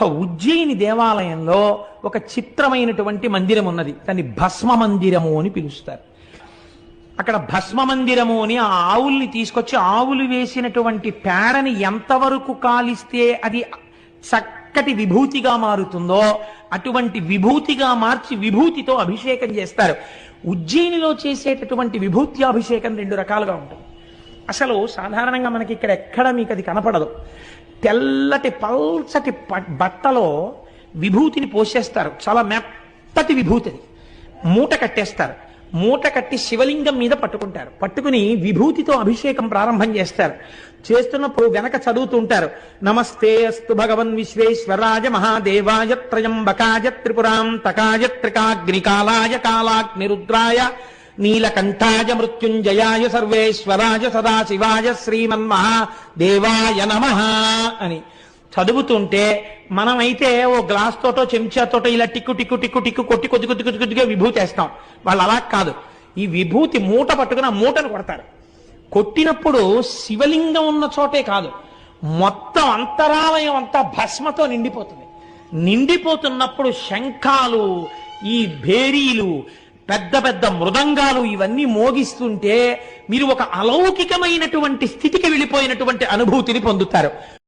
ఒక్క ఉజ్జయిని దేవాలయంలో ఒక చిత్రమైనటువంటి మందిరం ఉన్నది. దాన్ని భస్మ మందిరము అని పిలుస్తారు. అక్కడ భస్మ మందిరము అని ఆ ఆవుల్ని తీసుకొచ్చి ఆవులు వేసినటువంటి పేడని ఎంతవరకు కాలిస్తే అది చక్కటి విభూతిగా మారుతుందో అటువంటి విభూతిగా మార్చి విభూతితో అభిషేకం చేస్తారు. ఉజ్జయినిలో చేసేటటువంటి విభూతి అభిషేకం రెండు రకాలుగా ఉంటుంది. అసలు సాధారణంగా మనకి ఇక్కడ ఎక్కడ మీకు అది కనపడదు. తెల్లటి పల్చటి ప- బట్టలో విభూతిని పోసేస్తారు. చాలా మెత్తటి విభూతిని మూట కట్టేస్తారు. మూట కట్టి శివలింగం మీద పట్టుకుంటారు. పట్టుకుని విభూతితో అభిషేకం ప్రారంభం చేస్తారు. చేస్తున్నప్పుడు వెనక చదువుతుంటారు. నమస్తే అస్తు భగవన్ విశ్వేశ్వరాయ మహాదేవాయ త్రయంబకాయ త్రిపురాం తకాయ త్రికాగ్నికాలాయ కాలాగ్నిరుద్రాయ నీలకంఠాయ మృత్యుంజయాయ సర్వేశ్వరాయ సదాశివాయ శ్రీమన్మహా దేవాయ నమ అని చదువుతుంటే మనమైతే ఓ గ్లాస్ తోటో చెంచాతోటో ఇలా టిక్కు టిక్కు టిక్కు టిక్కు కొట్టి కొద్ది కొద్ది కొద్ది కొద్దిగా విభూతి వేస్తాం. వాళ్ళు అలా కాదు. ఈ విభూతి మూట పట్టుకుని ఆ మూటను కొడతారు. కొట్టినప్పుడు శివలింగం ఉన్న చోటే కాదు. మొత్తం అంతరాలయం అంతా భస్మతో నిండిపోతుంది. నిండిపోతున్నప్పుడు శంఖాలు ఈ భేరీలు పెద్ద పెద్ద మృదంగాలు ఇవన్నీ మోగిస్తుంటే మీరు ఒక అలౌకికమైనటువంటి స్థితికి వెళ్ళిపోయినటువంటి అనుభూతిని పొందుతారు.